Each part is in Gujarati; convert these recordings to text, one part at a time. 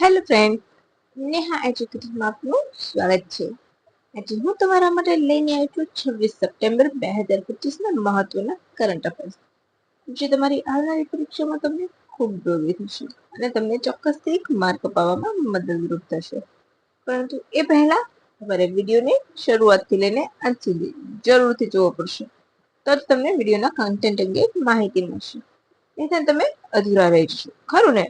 હેલો ફ્રેન્ડ નેહા એજ્યુકેટરમાં આપનું સ્વાગત છે. આજે હું તમારા માટે લઈને આવી છું છવ્વીસ સપ્ટેમ્બર બે હજાર પચીસના મહત્વના કરંટ અફેર્સ જે તમારી આવનારી પરીક્ષામાં તમને ખૂબ ઉપયોગી થશે અને તમને ચોક્કસથી એક માર્ક અપાવવામાં મદદરૂપ થશે. પરંતુ એ પહેલા તમારે વિડીયોને શરૂઆતથી લઈને અંત સુધી જરૂરથી જોવો પડશે. તો તમને વિડીયોના કન્ટેન્ટ અંગે માહિતી મળશે. નહીં તમે અધૂરા રહી જશો. ખરું ને?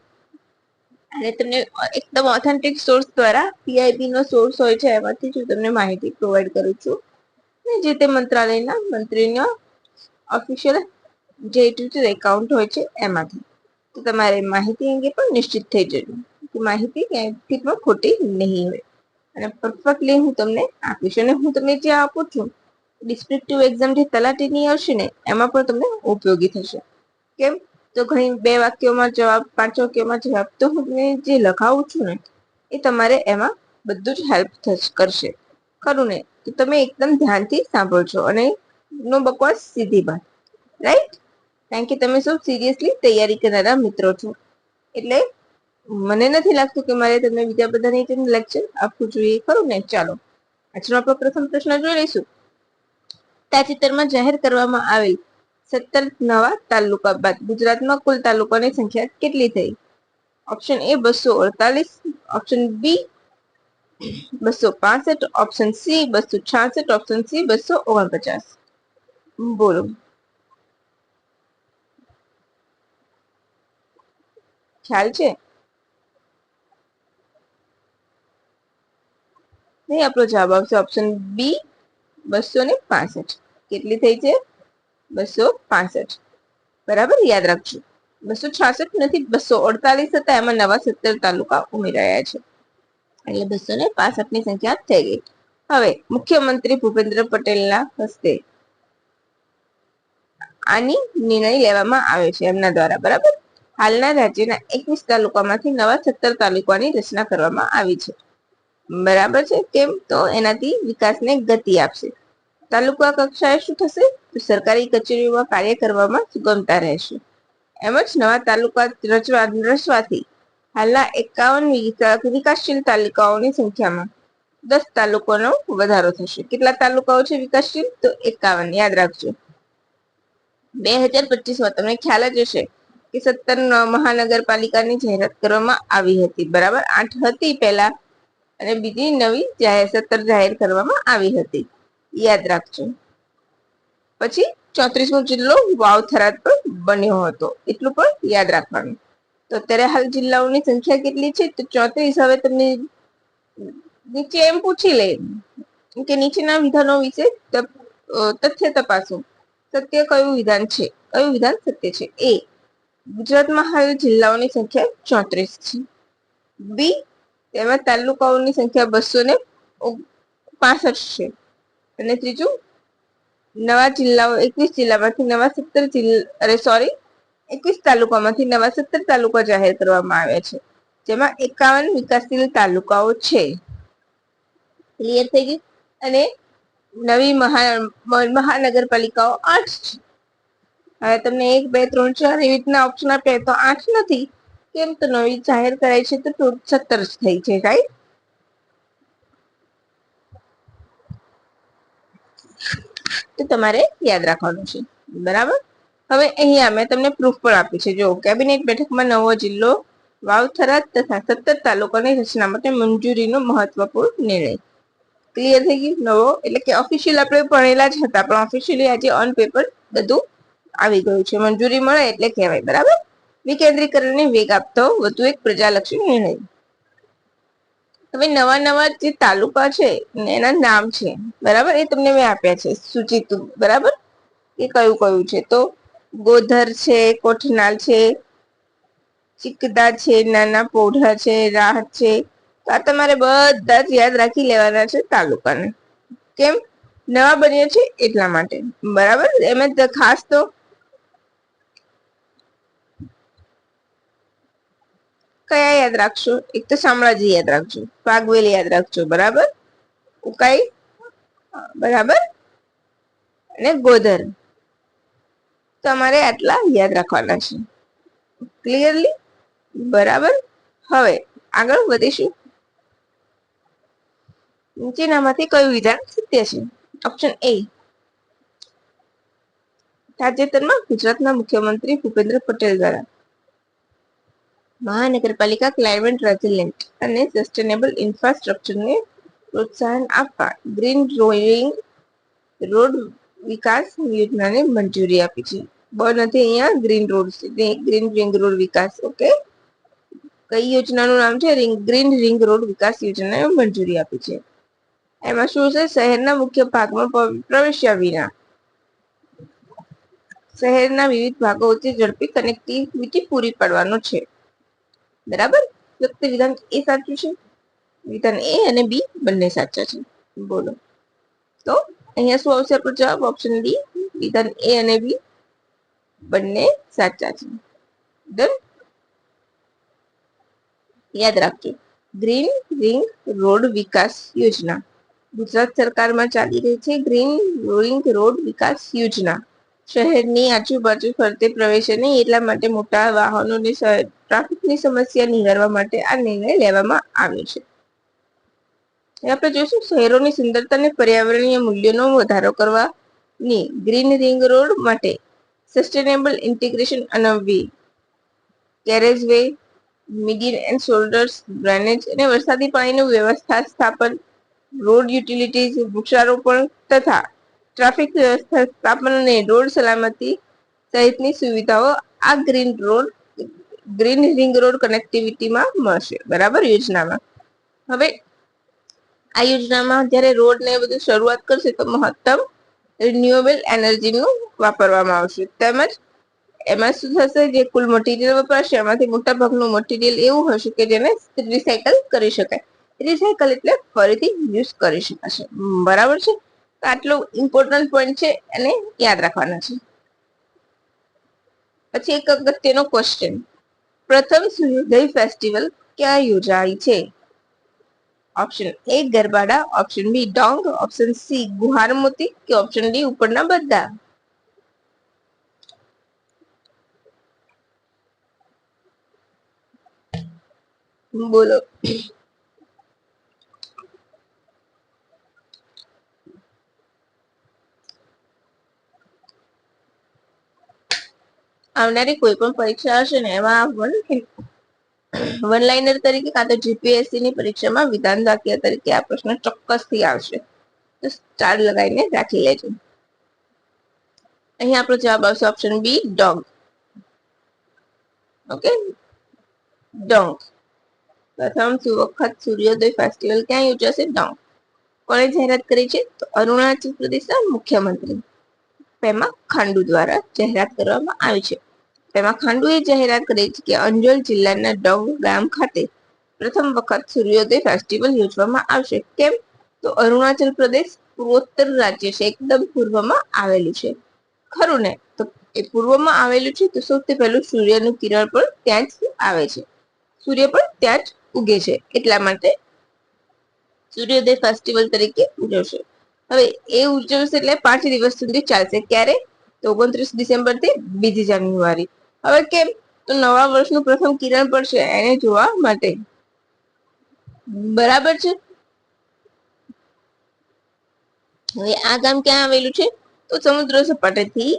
અને તમને એકદમ ઓથેન્ટિક સોર્સ દ્વારા પીઆઈબી નો સોર્સ હોય છે એમાંથી હું તમને માહિતી પ્રોવાઈડ કરું છું. ને જે તે મંત્રાલયના મંત્રીનો ઓફિશિયલ જે ટ્વિટર એકાઉન્ટ હોય છે એમાંથી. તો તમારે માહિતી અંગે પણ નિશ્ચિત થઈ જજો. કે માહિતી ક્યાંયથી પણ ખોટી નહીં હોય. અને પરફેક્ટલી હું તમને આપીશ. અને હું તમને જે આપું છું ડિસ્ક્રિપ્ટિવ એક્ઝામ જે તલાટીની આવશે ને, એમાં પણ તમને ઉપયોગી થશે. કેમ? તો ઘણી બે વાક્યોમાં જવાબ, પાંચ વાક્યોમાં જવાબ તો હું જે લખાવું છું ને, એ તમારે એમાં બધું જ હેલ્પ કરશે. ખરું ને? તો તમે એકદમ ધ્યાનથી સાંભળજો અને નો બકવાસ, સીધી વાત. રાઈટ કારણ કે તમે સૌ સિરિયસલી તૈયારી કરનારા મિત્રો છો. એટલે મને નથી લાગતું કે મારે તમને બીજા બધાની લેક્ચર આપવું જોઈએ. ખરું ને? ચાલો. આજનો આપણો પ્રથમ પ્રશ્ન જોઈ લઈશું. તાજેતરમાં જાહેર કરવામાં આવેલ સત્તર નવા તાલુકા બાદ ગુજરાતમાં કુલ તાલુકાની સંખ્યા કેટલી થઈ? ઓપ્શન એ બસો અડતાલીસ ઓપ્શન બી બસો પાસઠ ઓપ્શન સી બસો છાસઠ ઓપ્શન સી બસો ઓગણપચાસ. બોલો. ખ્યાલ છે? નહીં, આપણો જવાબ આવશે ઓપ્શન બી બસો ને પાસઠ. કેટલી થઈ છે? બસો પાસઠ. બરાબર? યાદ રાખજો. બસો છાસઠ નથી, બસો અડતાલીસ હતા, એમાં નવા સત્તર તાલુકા ઉમેરાયા છે. એટલે બસો ને પાસઠની સંખ્યા થઈ ગઈ. હવે, મુખ્યમંત્રી ભૂપેન્દ્ર પટેલના હસ્તે આની નિર્ણય લેવામાં આવે છે એમના દ્વારા, બરાબર? હાલના રાજ્યના એકવીસ તાલુકામાંથી નવા સત્તર તાલુકાની રચના કરવામાં આવી છે. બરાબર છે? કેમ? તો એનાથી વિકાસને ગતિ આપશે. તાલુકા કક્ષાએ શું થશે? તો સરકારી કચેરીઓમાં કાર્ય કરવામાં સુગમતા રહેશે. એમજ નવા તાલુકા રચવા રચવાથી હાલના એકાવન વિકાસશીલ તાલુકાઓની સંખ્યામાં દસ તાલુકાનો વધારો થશે. કેટલા તાલુકાઓ છે વિકાસશીલ? તો એકાવન. યાદ રાખજો. બે હજાર પચીસમાં તમને ખ્યાલ જ હશે કે સત્તર મહાનગરપાલિકાની જાહેરાત કરવામાં આવી હતી. બરાબર? આઠ હતી પહેલા અને બીજી નવી જાહેર સત્તર જાહેર કરવામાં આવી હતી. યાદ રાખજો. પછી ચોત્રીસમો જિલ્લો વાવ થરાદ પર બન્યો હતો. એટલું પણ યાદ રાખવાનું. તો અત્યારે હાલ જિલ્લાઓની સંખ્યા કેટલી છે? તો ચોત્રીસ. હવે તમને નીચે એમ પૂછી લે કે નીચેના વિધાનો વિશે તથ્ય તપાસો. સત્ય કયું વિધાન છે? કયું વિધાન સત્ય છે? એ. ગુજરાતમાં હાલ જિલ્લાઓની સંખ્યા ચોત્રીસ છે. બી. તેમાં તાલુકાઓની સંખ્યા બસો ને પાસઠ છે. અને ત્રીજું, નવા જિલ્લાઓ, એકવીસ જિલ્લામાંથી નવા સત્તર અરે સોરી એકવીસ તાલુકામાંથી નવા સત્તર તાલુકા જાહેર કરવામાં આવ્યા છે. જેમાં એકાવન વિકાસશીલ તાલુકાઓ છે. ક્લિયર થઈ ગઈ અને નવી મહાનગરપાલિકાઓ આઠ છે. હવે તમને એક, બે, ત્રણ, ચાર એવી રીતના ઓપ્શન આપ્યા તો આઠ નથી. કેમ તો નવી જાહેર કરાઈ છે તો સત્તર થઈ છે રાઈટ તો તમારે યાદ રાખવાનું છે. બરાબર? હવે અહીંયા મેં તમને પ્રૂફ પણ આપ્યું છે. જો કેબિનેટ બેઠકમાં નવો જિલ્લો વાવથરા તથા સત્તર તાલુકાની રચના માટે મંજૂરીનો મહત્વપૂર્ણ નિર્ણય. ક્લિયર થઈ ગયું? નવો? એટલે કે ઓફિશિયલ આપણે ભણેલા જ હતા, પણ ઓફિશિયલી આજે ઓન પેપર બધું આવી ગયું છે. મંજૂરી મળે એટલે કહેવાય. બરાબર? વિકેન્દ્રીકરણને વેગ આપતો વધુ એક પ્રજાલક્ષી નિર્ણય. હવે નવા નવા જે તાલુકા છે, એના નામ છે. બરાબર? એ તમને મેં આપ્યા છે, સૂચિત. બરાબર? એ કયું કયું છે? તો ગોધર છે, કોઠનાલ છે, ચિકદા છે, નાના પોઢા છે, રાહત છે. આ તમારે બધા જ યાદ રાખી લેવાના છે તાલુકાને. કેમ? નવા બન્યા છે એટલા માટે. બરાબર? એમાં ખાસ તો કયા યાદ રાખશો? એક તો શામળાજી યાદ રાખજો. પાગવેલ યાદ રાખજો, બરાબર? ઉકાઈ? બરાબર? અને ગોધર. તમારે આટલા યાદ રાખવાના છે. ક્લિયરલી બરાબર? હવે આગળ વધીશું. નીચેનામાંથી કયું વિધાન સત્ય છે? ઓપ્શન એ તાજેતરમાં ગુજરાતના મુખ્યમંત્રી ભૂપેન્દ્ર પટેલ દ્વારા. મહાનગરપાલિકા ક્લાઇમેટ રેઝિલિયન્ટ અને સસ્ટેનેબલ ઇન્ફ્રાસ્ટ્રક્ચરને પ્રોત્સાહન આપવા ગ્રીન રોઈંગ રોડ વિકાસ યોજનાને મંજૂરી આપી છે બ નથી અહીંયા green road green ring road વિકાસ ઓકે કઈ યોજનાનું નામ છે ગ્રીન રિંગ રોડ વિકાસ યોજનાને મંજૂરી આપી છે એમાં શું છે શહેરના મુખ્ય ભાગમાં પ્રવેશ્યા વિના શહેરના વિવિધ ભાગો વચ્ચે ઝડપી કનેક્ટિવિટી પૂરી પાડવાનો છે બરાબર? યુક્તિ વિધાન એ સાચું છે? વિધાન એ અને બી બંને સાચા છે. બોલો. તો અહીંયા શું આવશે આપણો જવાબ? ઓપ્શન ડી વિધાન એ અને બી બંને સાચા છે. ડન યાદ રાખજો. ગ્રીન રિંગ રોડ વિકાસ યોજના ગુજરાત સરકારમાં ચાલી રહી છે ગ્રીન રિંગ રોડ વિકાસ યોજના શહેરની આજુબાજુ ફરતે પ્રવેશે નહીં, એટલા માટે મોટા વાહનોની ટ્રાફિકની સમસ્યા નિવારવા માટે આ નિર્ણય લેવામાં આવ્યો છે. આપણે જોઈશું શહેરોની સુંદરતા અને પર્યાવરણીય મૂલ્યોનો વધારો કરવાની ગ્રીન રિંગ રોડ માટે sustainable integration અનવવી carriageway median and shoulders, drainage અને વરસાદી પાણીનું વ્યવસ્થા સ્થાપન, રોડ યુટિલિટીઝ, વૃક્ષારોપણ તથા ટ્રાફિક વ્યવસ્થા સ્થાપન અને રોડ સલામતી સહિતની સુવિધાઓ આ green road, green ring road કનેક્ટિવિટીમાં મળશે. બરાબર? યોજનામાં. હવે આ યોજનામાં જ્યારે રોડ ને બધું શરૂઆત કરશે તો મહત્તમ રિન્યુએબલ એનર્જીનું વાપરવામાં આવશે. તેમજ એમાં શું થશે? જે કુલ મટીરિયલ વપરાશે, એમાંથી મોટા ભાગનું મટીરિયલ એવું હશે કે જેને રિસાયકલ કરી શકાય. રિસાયકલ એટલે ફરીથી યુઝ કરી શકાશે. બરાબર છે? આટલો ઇમ્પોર્ટન્ટ પોઈન્ટ છે અને યાદ રાખવાના છે. પછી એક અગત્યનો ક્વેશ્ચન પ્રથમ સૂર્યોદય ફેસ્ટિવલ ક્યાં યોજાય છે? Option A Garbada option B Dong option C Guharmoti કે ઓપ્શન ડી ઉપરના બધા? બોલો. આવનારી કોઈ પણ પરીક્ષા હશે ને, એમાં વન વન લાઇનર તરીકે કાં તો જીપીએસસી ની પરીક્ષામાં વિધાન વાક્ય તરીકે આ પ્રશ્ન ચોક્કસથી આવશે. તો સ્ટાર લગાવીને રાખી લેજો. અહીં આપણો જવાબ આવશે option B dog okay Dong પ્રથમ વખત સૂર્યોદય ફેસ્ટિવલ ક્યાં યોજાશે? ડોંગ કોણે જાહેરાત કરી છે? તો અરુણાચલ પ્રદેશના મુખ્યમંત્રી. પેમા ખાંડુ દ્વારા જાહેરાત કરવામાં આવી છે. પેમા ખાંડુએ જાહેરાત કરી છે કે અંજોલ જિલ્લાના ડોંગ ગામ ખાતે પ્રથમ વખત સૂર્યોદય ફેસ્ટિવલ યોજવામાં આવશે. કેમ? તો અરુણાચલ પ્રદેશ પૂર્વોત્તર રાજ્ય છે, એકદમ પૂર્વમાં આવેલું છે. ખરું ને? તો એ પૂર્વમાં આવેલું છે, તો સૌથી પહેલું સૂર્યનું કિરણ પણ ત્યાં જ આવે છે. સૂર્ય પણ ત્યાં જ ઉગે છે, એટલા માટે સૂર્યોદય ફેસ્ટિવલ તરીકે ઉજવશે. હવે એ ઉજવશે એટલે પાંચ દિવસ સુધી ચાલશે. ક્યારે? તો ઓગણત્રીસ ડિસેમ્બરથી બીજી જાન્યુઆરી. હવે કેમ? તો નવા વર્ષનું પ્રથમ કિરણ પડશે એને જોવા માટે. બરાબર છે? હવે આ ગામ ક્યાં આવેલું છે? તો સમુદ્ર સપાટીથી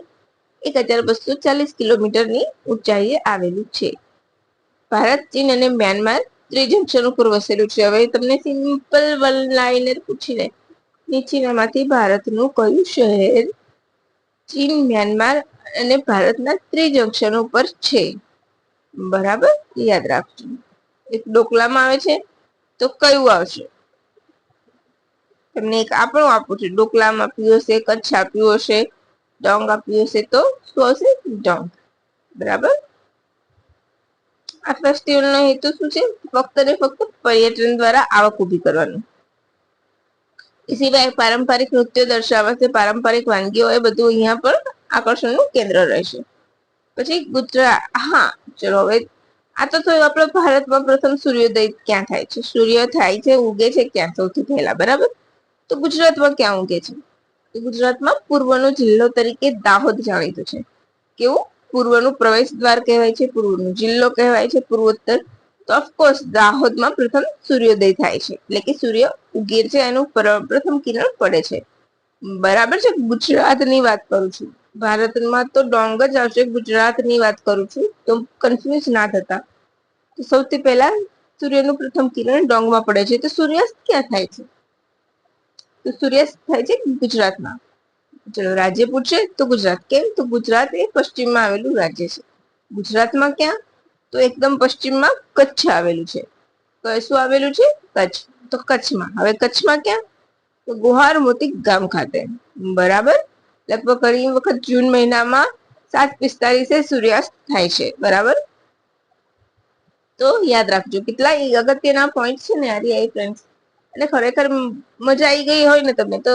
એક હજાર બસો ચાલીસ કિલોમીટરની ઊંચાઈએ આવેલું છે. ભારત, ચીન અને મ્યાનમાર ત્રિજંક્શન ઉપર વસેલું છે. હવે તમને સિમ્પલ વન લાઇનર પૂછીને નીચેનામાંથી ભારતનું કયું શહેર ચીન, મ્યાનમાર અને ભારતના ત્રિજંક્શન ઉપર છે. બરાબર? યાદ રાખજો. એક ડોકલામાં આવે છે, તો કયું આવશે? તમને એક આપણું આપું છું. ડોકલામાં આપ્યું હશે કચ્છ આપ્યું હશે ડોંગ આપ્યું હશે તો શું આવશે? ડોંગ. બરાબર? આ ફેસ્ટિવલનો હેતુ શું છે? ફક્ત ને ફક્ત પર્યટન દ્વારા આવક ઊભી કરવાનું. એ સિવાય પારંપરિક નૃત્ય દર્શાવાશે પારંપરિક વાનગીઓ એ બધું અહીંયા પણ આકર્ષણનું કેન્દ્ર રહેશે. પછી ગુજરાત હા, ચલો હવે આ તો થયું આપણો ભારતમાં પ્રથમ સૂર્યોદય ક્યાં થાય છે? સૂર્ય થાય છે, ઉગે છે ક્યાં સૌથી પહેલા, બરાબર? તો ગુજરાતમાં ક્યાં ઉગે છે? ગુજરાતમાં પૂર્વનો જિલ્લો તરીકે દાહોદ જાણીતું છે. કેવું? પૂર્વનું પ્રવેશ દ્વાર કહેવાય છે, પૂર્વનો જિલ્લો કહેવાય છે, પૂર્વોત્તર તો ઓફકોર્સ દાહોદમાં પ્રથમ સૂર્યોદય થાય છે. એટલે કે સૂર્ય ઉગે છે, એનું પર- પ્રથમ કિરણ પડે છે. બરાબર છે? ગુજરાતની વાત કરું છું. ભારતમાં તો ડોંગ જ આવશે. ગુજરાતની વાત કરું છું. તો કન્ફ્યુઝ ના થતા. સૌથી પહેલા સૂર્યનું પ્રથમ કિરણ ડોંગમાં પડે છે. તો સૂર્યાસ્ત ક્યાં થાય છે? તો સૂર્યાસ્ત થાય છે ગુજરાતમાં. ચલો, રાજ્ય પૂછે તો ગુજરાત. કેમ? તો ગુજરાત એ પશ્ચિમમાં આવેલું રાજ્ય છે. ગુજરાતમાં ક્યાં? તો એકદમ પશ્ચિમમાં કચ્છ આવેલું છે. તો શું આવેલું છે? કચ્છ. તો કચ્છમાં. હવે કચ્છમાં ક્યાં? તો ગુહાર મોતી ગામ ખાતે. બરાબર? લગભગ ઘણી વખત જૂન મહિનામાં સાત પિસ્તાલીસે સૂર્યાસ્ત થાય છે. બરાબર? તો યાદ રાખજો, કેટલા અગત્યના પોઈન્ટ છે ને આરી આઈ ફ્રેન્ડ્સ અને ખરેખર મજા આવી ગઈ હોય ને તમને, તો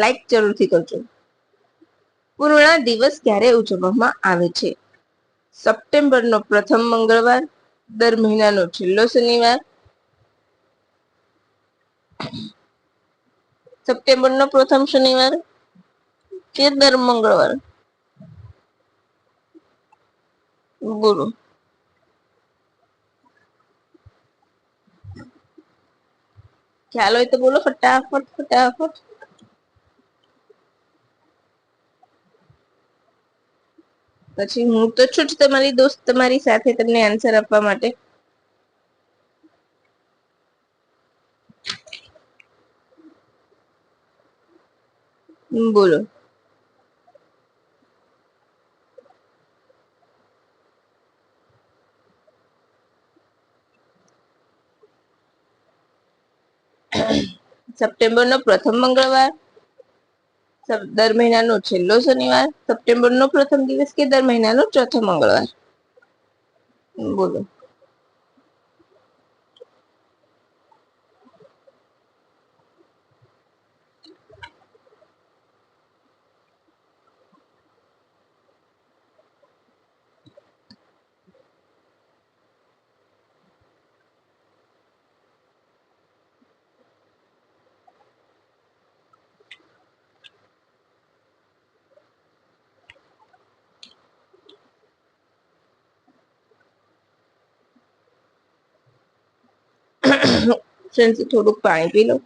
લાઈક જરૂરથી કરજો. પૂર્ણ દિવસ ક્યારે ઉજવવામાં આવે છે? સપ્ટેમ્બરનો પ્રથમ મંગળવાર, દર મહિનાનો છેલ્લો શનિવાર. સપ્ટેમ્બરનો પ્રથમ શનિવાર કે દર મંગળવાર? બોલો ખ્યાલ હોય તો બોલો, ફટાફટ ફટાફટ. પછી હું તો છું જ તમારી દોસ્ત, તમારી સાથે તમને આન્સર આપવા માટે. બોલો બોલો. સપ્ટેમ્બરનો પ્રથમ મંગળવાર. દર મહિનાનો છેલ્લો શનિવાર સપ્ટેમ્બરનો પ્રથમ દિવસ કે દર મહિનાનો ચોથો મંગળવાર? બોલો. ફ્રેન્ડ્સ થોડુંક પાણી પી લો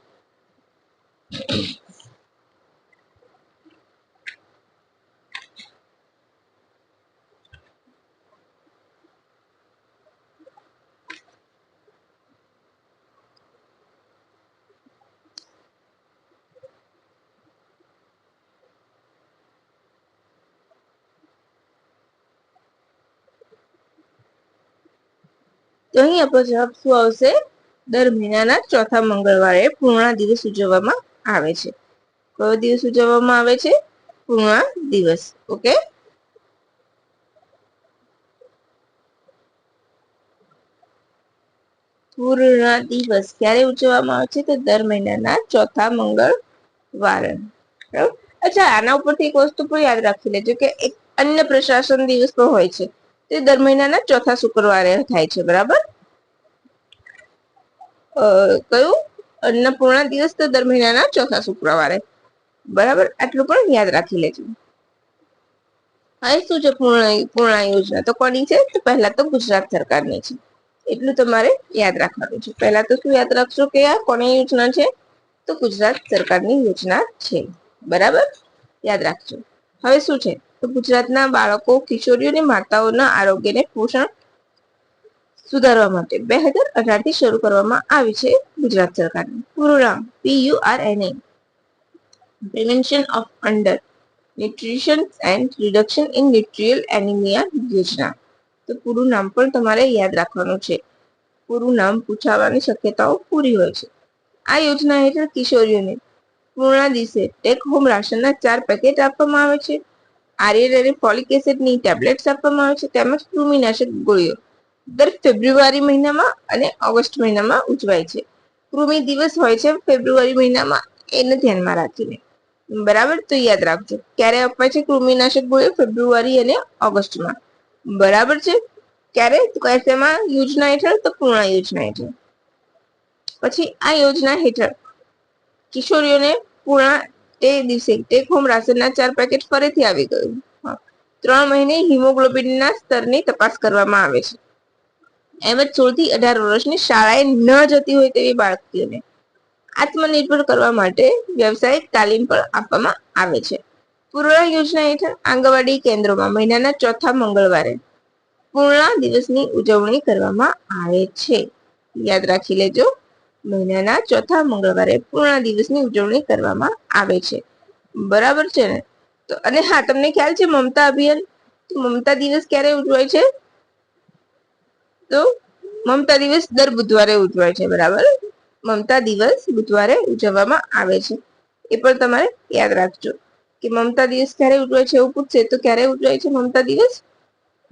તો અહીં આપણો જવાબ શું આવશે દર મહિનાના ચોથા મંગળવારે પૂર્ણા દિવસ ઉજવવામાં આવે છે. કયો દિવસ ઉજવવામાં આવે છે? પૂર્ણા દિવસ. ઓકે? પૂર્ણ દિવસ. ક્યારે ઉજવવામાં આવે છે? તો દર મહિનાના ચોથા મંગળવારે? અચ્છા, આના ઉપરથી એક વસ્તુ પણ યાદ રાખી લેજો કે એક અન્ય પ્રશાસન દિવસ પણ હોય છે. તે દર મહિનાના ચોથા શુક્રવારે થાય છે. બરાબર? કયું? અન્નપૂર્ણા દિવસ તો દર મહિનાના ચોથા શુક્રવારે. બરાબર? આટલું પણ યાદ રાખી લેજો. હવે શું છે પૂર્ણ પૂર્ણા યોજના. તો કોની છે? તો પહેલા તો ગુજરાત સરકારની છે. એટલું તમારે યાદ રાખવાનું છે. પહેલા તો શું યાદ રાખશો કે આ કોની યોજના છે? તો ગુજરાત સરકારની યોજના છે. બરાબર? યાદ રાખજો. હવે શું છે? તો ગુજરાતના બાળકો, કિશોરીઓ અને માતાઓના આરોગ્યને પોષણ સુધારવા માટે બે હજાર અઢારથી શરૂ કરવામાં આવી છે ગુજરાત સરકારની. પૂરું નામ P N A prevention of undernutrition and reduction in nutritional anaemia યોજના તો પૂરું નામ પણ તમારે યાદ રાખવાનું છે. પૂરું નામ પૂછાવાની શક્યતાઓ પૂરી હોય છે. આ યોજના હેઠળ કિશોરીઓને પૂર્ણ દિવસે ટેક હોમ રાશનના ચાર પેકેટ આપવામાં આવે છે. આર્યન અને ફોલિક એસિડની ટેબ્લેટ્સ આપવામાં આવે છે. તેમજ કૃમિનાશક ગોળીઓ દર ફેબ્રુઆરી મહિનામાં અને ઓગસ્ટ મહિનામાં ઉજવાય છે. કૃમિ દિવસ હોય છે ફેબ્રુઆરી મહિનામાં, એને ધ્યાનમાં રાખીને. બરાબર? તો યાદ રાખજો, ક્યારે અપાય છે કૃમિનાશક ગોળીઓ ફેબ્રુઆરી અને ઓગસ્ટમાં. બરાબર છે? ક્યારે? તો કયા યોજના હેઠળ તો પૂર્ણ યોજના હેઠળ. પછી આ યોજના હેઠળ કિશોરીઓને પૂર્ણ તે દિવસે ટેક હોમ રાશનના ચાર પેકેટ ફરીથી આવી ગયું. ત્રણ મહિને હિમોગ્લોબિનના સ્તરની તપાસ કરવામાં આવે છે. એમ જ સોળથી અઢાર વર્ષની શાળાએ ન જતી હોય તેવી બાળકીઓને આત્મનિર્ભર કરવા માટે વ્યવસાયિક તાલીમ પણ આપવામાં આવે છે. પૂર્ણ યોજના હેઠળ આંગણવાડી કેન્દ્રોમાં મહિનાના ચોથા મંગળવારે પૂર્ણા દિવસની ઉજવણી કરવામાં આવે છે. યાદ રાખી લેજો, મહિનાના ચોથા મંગળવારે પૂર્ણા દિવસની ઉજવણી કરવામાં આવે છે. બરાબર છે ને? તો અને હા, તમને ખ્યાલ છે મમતા અભિયાન? મમતા દિવસ ક્યારે ઉજવાય છે? તો મમતા દિવસ દર બુધવારે ઉજવાય છે, બરાબર? મમતા દિવસ બુધવારે ઉજવવામાં આવે છે. એ પણ તમારે યાદ રાખજો. કે મમતા દિવસ ક્યારે ઉજવાય છે એવું પૂછશે, તો ક્યારે ઉજવાય છે મમતા દિવસ?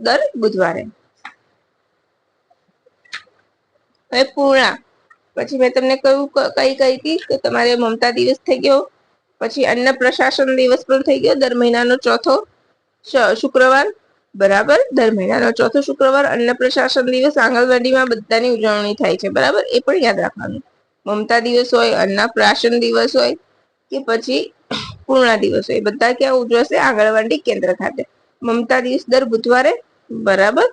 દર બુધવારે. હવે પૂર્ણા. પછી મેં તમને કહ્યું કઈ કઈ હતી કે તમારે મમતા દિવસ થઈ ગયો. પછી અન્ન પ્રશાસન દિવસ પણ થઈ ગયો, દર મહિનાનો ચોથો શુક્રવાર. બરાબર? દર મહિનાનો ચોથો શુક્રવાર અન્ન પ્રશાસન દિવસ આંગણવાડીમાં બધાની ઉજવણી થાય છે, બરાબર? એ પણ યાદ રાખવાનું. મમતા દિવસ હોય અન્નપ્રાશન દિવસ હોય કે પછી પૂર્ણા દિવસ હોય. બધા ક્યાં ઉજવશે? આંગણવાડી કેન્દ્ર ખાતે. મમતા દિવસ દર બુધવારે, બરાબર?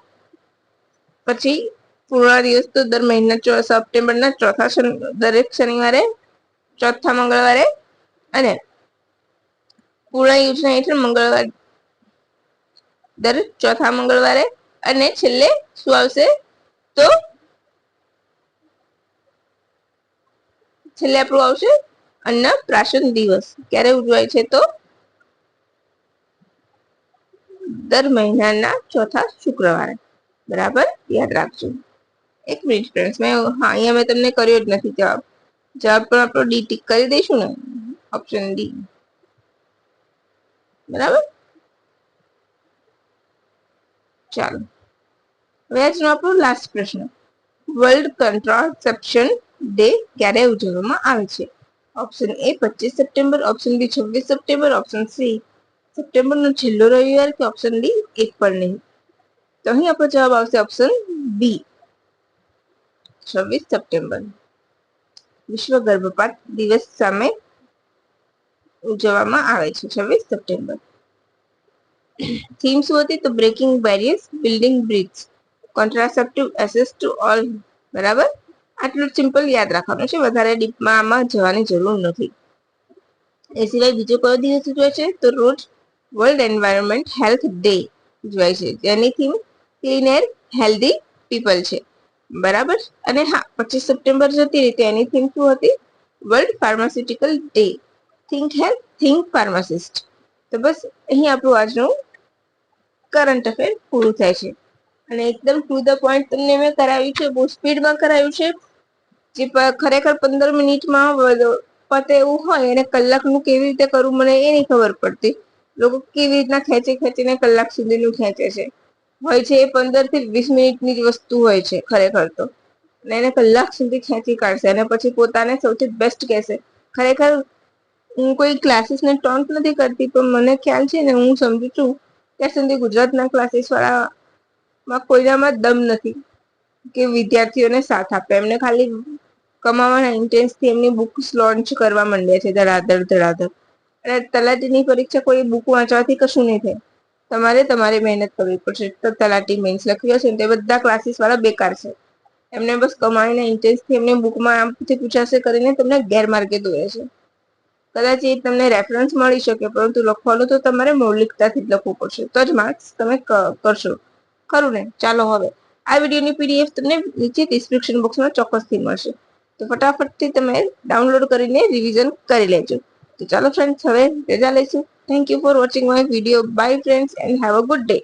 પછી પૂર્ણા દિવસ તો દર મહિના સપ્ટેમ્બરના ચોથા દરેક શનિવારે, ચોથા મંગળવારે અને પૂર્ણ યોજના હેઠળ મંગળવાર દર ચોથા મંગળવારે અને છેલ્લે શું આવશે? તો છેલ્લે આપણું આવશે અન્ન પ્રાશન દિવસ. ક્યારે ઉજવાય છે તો? દર મહિનાના ચોથા શુક્રવારે. બરાબર? યાદ રાખજો. એક મિનિટ ફ્રેન્ડ્સ મેં હા અહીંયા મેં તમને કર્યો જ નથી જવાબ. જવાબ પણ આપણો ડી ટીક કરી દઈશું ને. ઓપ્શન ડી બરાબર? ચાલો. હવે આજનો આપણો લાસ્ટ પ્રશ્ન. વર્લ્ડ કન્ટ્રાસેપ્શન ડે ક્યારે ઉજવવામાં આવે છે? ઓપ્શન એ પચીસ સપ્ટેમ્બર ઓપ્શન બી છવ્વીસ સપ્ટેમ્બર ઓપ્શન સી સપ્ટેમ્બરનો છેલ્લો રવિવાર કે ઓપ્શન ડી એક પણ નહીં. તો અહીં આપણો જવાબ આવશે ઓપ્શન બી છવ્વીસ સપ્ટેમ્બર. વિશ્વ ગર્ભપાત દિવસ સામે ઉજવવામાં આવે છે, છવ્વીસ સપ્ટેમ્બર. થીમ શું હતી તો breaking barriers building bridge contraceptive access to all બરાબર? આટલું સિમ્પલ યાદ રાખવાનું છે. વધારે ડીપમાં આમાં જવાની જરૂર નથી. એ સિવાય બીજો કયો દિવસ ઉજવાય છે? તો રોજ વર્લ્ડ એન્વાયરમેન્ટ હેલ્થ ડે ઉજવાય છે. જેની theme clean air healthy people છે. બરાબર? અને હા, પચીસ સપ્ટેમ્બર જતી રીતે એની થીમ શું હતી? World pharmaceutical day think health think pharmacist તો બસ, અહીં આપણું આજનું કરંટ અફેર પૂરું થાય છે. અને એકદમ ટુ ધ પોઈન્ટ તમને મેં કરાવ્યું છે, બહુ સ્પીડમાં કરાવ્યું છે. જે ખરેખર પંદર મિનિટમાં પતે એવું હોય એને કલાકનું કેવી રીતે કરવું મને એ નહીં ખબર પડતી. લોકો કેવી રીતના ખેંચી, ખેંચીને કલાક સુધીનું ખેંચે છે. હોય છે એ પંદરથી વીસ મિનિટની જ વસ્તુ હોય છે ખરેખર તો. અને એને કલાક સુધી ખેંચી કાઢશે અને પછી પોતાને સૌથી બેસ્ટ કહેશે. ખરેખર હું કોઈ ક્લાસીસને ટોન્ટ નથી કરતી, પણ મને ખ્યાલ છે ને હું સમજુ છું ત્યાં સુધી ગુજરાતના ક્લાસીસ વાળામાં કોઈનામાં દમ નથી કે વિદ્યાર્થીઓને સાથ આપે. એમને ખાલી કમાવાના ઇન્ટેન્સથી એમની બુક્સ લોન્ચ કરવા માંડે છે ધડાધડ ધડાધડ અને તલાટીની પરીક્ષા કોઈ બુક વાંચવાથી કશું નહીં થાય. તમારે તમારી મહેનત કરવી પડશે. તો તલાટી મેન્સ લખ્યું હશે તે બધા ક્લાસીસ વાળા બેકાર છે. એમને બસ કમાણીના ઇન્ટેન્સથી એમને બુકમાં આમથી પૂછાશે કરીને તમને ગેરમાર્ગે દોરે છે. કદાચ એ તમને રેફરન્સ મળી શકે, પરંતુ લખવાનું તો તમારે મૌલિકતાથી જ લખવું પડશે. તો જ માર્ક્સ તમે કરશો. ખરું ને? ચાલો હવે. આ વિડીયોની પીડીએફ તમને નીચે ડિસ્ક્રિપ્શન બોક્સમાં ચોક્કસથી મળશે. તો ફટાફટથી તમે ડાઉનલોડ કરીને રિવિઝન કરી લેજો. તો ચાલો ફ્રેન્ડ્સ હવે રજા લઈશું. Thank you for watching my video bye friends and have a good day